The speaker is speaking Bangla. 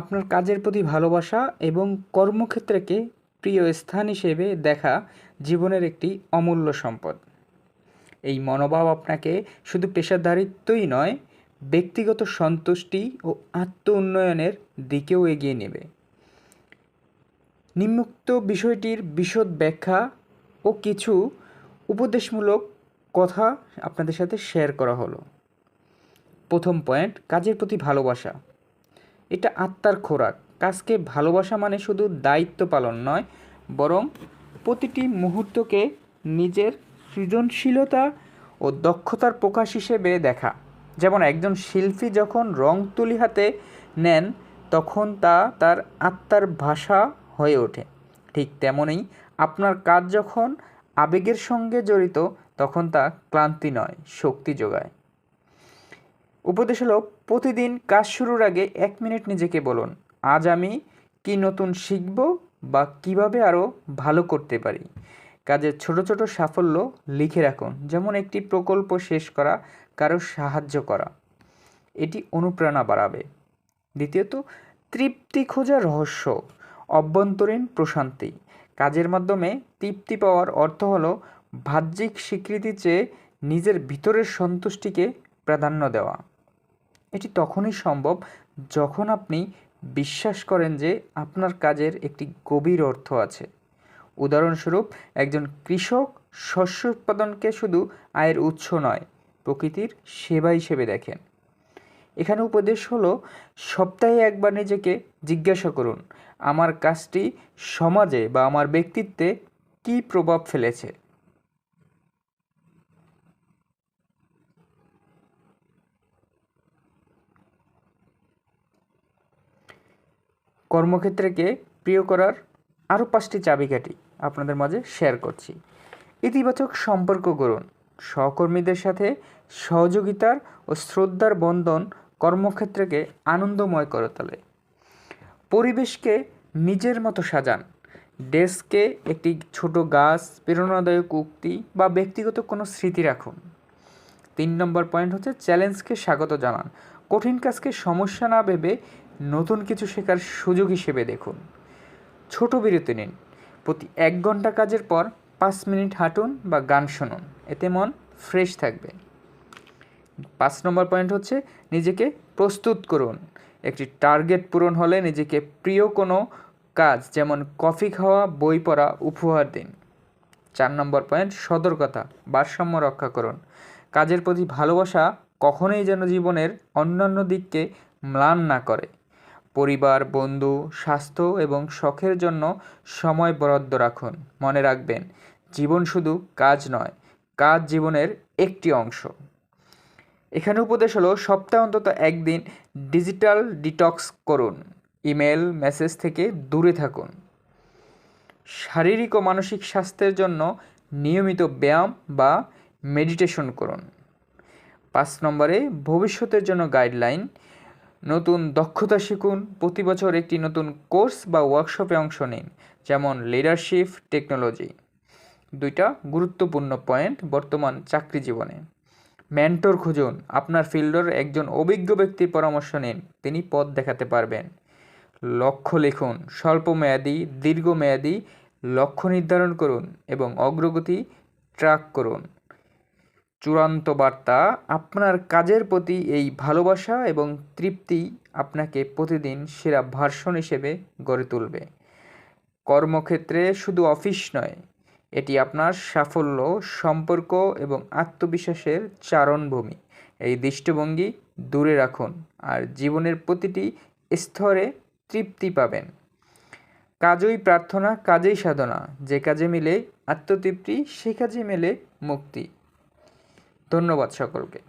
আপনার কাজের প্রতি ভালোবাসা এবং কর্মক্ষেত্রকে প্রিয় স্থান হিসেবে দেখা জীবনের একটি অমূল্য সম্পদ। এই মনোভাব আপনাকে শুধু পেশাদারিত্বই নয়, ব্যক্তিগত সন্তুষ্টি ও আত্ম উন্নয়নের দিকেও এগিয়ে নেবে। নিম্নোক্ত বিষয়টির বিশদ ব্যাখ্যা ও কিছু উপদেশমূলক কথা আপনাদের সাথে শেয়ার করা হলো। প্রথম পয়েন্ট, কাজের প্রতি ভালোবাসা। এটা আত্মার খোরাক। কাজকে ভালোবাসা মানে শুধু দায়িত্ব পালন নয়, বরং প্রতিটি মুহূর্তকে নিজের সৃজনশীলতা ও দক্ষতার প্রকাশ হিসেবে দেখা। যেমন একজন শিল্পী যখন রং তুলি হাতে নেন, তখন তা তার আত্মার ভাষা হয়ে ওঠে। ঠিক তেমনই আপনার কাজ যখন আবেগের সঙ্গে জড়িত, তখন তা ক্লান্তি নয়, শক্তি যোগায়। উপদেশ হলো প্রতিদিন কাজ শুরুর আগে এক মিনিট নিজেকে বলুন, আজ আমি কি নতুন শিখব বা কীভাবে আরও ভালো করতে পারি? কাজের ছোট ছোট সাফল্য লিখে রাখুন, যেমন একটি প্রকল্প শেষ করা, কারও সাহায্য করা। এটি অনুপ্রেরণা বাড়াবে। দ্বিতীয়ত, তৃপ্তি খোঁজা রহস্য, অভ্যন্তরীণ প্রশান্তি। কাজের মাধ্যমে তৃপ্তি পাওয়ার অর্থ হলো বাহ্যিক স্বীকৃতি চেয়ে নিজের ভিতরের সন্তুষ্টিকে প্রাধান্য দেওয়া। এটি তখনই সম্ভব যখন আপনি বিশ্বাস করেন যে আপনার কাজের একটি গভীর অর্থ আছে। উদাহরণস্বরূপ, একজন কৃষক শস্য উৎপাদনকে শুধু আয়ের উৎস নয়, প্রকৃতির সেবা হিসেবে দেখেন। এখানে উপদেশ হলো, সপ্তাহে একবার নিজেকে জিজ্ঞাসা করুন, আমার কাজটি সমাজে বা আমার ব্যক্তিত্বে কী প্রভাব ফেলেছে? কর্মক্ষেত্রকে প্রিয় করার আরও পাঁচটি চাবিকাঠি আপনাদের মাঝে শেয়ার করছি। ইতিবাচক সম্পর্ক গড়ুন। সহকর্মীদের সাথে সহযোগিতার ও শ্রদ্ধার বন্ধন কর্মক্ষেত্রকে আনন্দময় করে তোলে। পরিবেশকে নিজের মতো সাজান। ডেস্কে একটি ছোট গাছ, প্রেরণাদায়ক উক্তি বা ব্যক্তিগত কোনো স্মৃতি রাখুন। তিন নম্বর পয়েন্ট হচ্ছে চ্যালেঞ্জকে স্বাগত জানান। কঠিন কাজকে সমস্যা না ভেবে নতুন কিছু শেখার সুযোগ হিসেবে দেখুন। ছোট বিরতি নিন। প্রতি এক ঘণ্টা কাজের পর পাঁচ মিনিট হাঁটুন বা গান শুনুন। এতে মন ফ্রেশ থাকবে। পাঁচ নম্বর পয়েন্ট হচ্ছে নিজেকে প্রস্তুত করুন। একটি টার্গেট পূরণ হলে নিজেকে প্রিয় কোনো কাজ যেমন কফি খাওয়া, বই পড়া, উপহার দিন। চার নম্বর পয়েন্ট সতর্কতা, ভারসাম্য রক্ষা করুন। কাজের প্রতি ভালোবাসা কখনোই যেন জীবনের অন্যান্য দিককে ম্লান না করে। পরিবার, বন্ধু, স্বাস্থ্য এবং শখের জন্য সময় বরাদ্দ রাখুন। মনে রাখবেন, জীবন শুধু কাজ নয়, কাজ জীবনের একটি অংশ। এখানে উপদেশ হলো, সপ্তাহে অন্তত একদিন ডিজিটাল ডিটক্স করুন, ইমেল, মেসেজ থেকে দূরে থাকুন। শারীরিক ও মানসিক স্বাস্থ্যের জন্য নিয়মিত ব্যায়াম বা মেডিটেশন করুন। পাঁচ নম্বরে, ভবিষ্যতের জন্য গাইডলাইন নতুন দক্ষতা শিখুন, প্রতি বছর একটি নতুন কোর্স বা ওয়ার্কশপে অংশ নিন, যেমন লিডারশিপ টেকনোলজি দুইটা গুরুত্বপূর্ণ পয়েন্ট বর্তমান চাকরি জীবনে। মেন্টর খুঁজুন, আপনার ফিল্ডের একজন অভিজ্ঞ ব্যক্তির পরামর্শ নিন, তিনি পথ দেখাতে পারবেন। লক্ষ্য লিখুন স্বল্পমেয়াদী দীর্ঘমেয়াদী লক্ষ্য নির্ধারণ করুন এবং অগ্রগতি ট্র্যাক করুন। চূড়ান্ত বার্তা। আপনার কাজের প্রতি এই ভালোবাসা এবং তৃপ্তি আপনাকে প্রতিদিন সেরা ভার্সন হিসেবে গড়ে তুলবে। কর্মক্ষেত্রে শুধু অফিস নয়, এটি আপনার সাফল্য, সম্পর্ক এবং আত্মবিশ্বাসের চারণভূমি। এই দৃষ্টিভঙ্গি দূরে রাখুন আর জীবনের প্রতিটি স্তরে তৃপ্তি পাবেন। কাজই প্রার্থনা, কাজেই সাধনা, যে কাজে মিলে আত্মতৃপ্তি, সে কাজে মেলে মুক্তি। ধন্যবাদ সকলকে।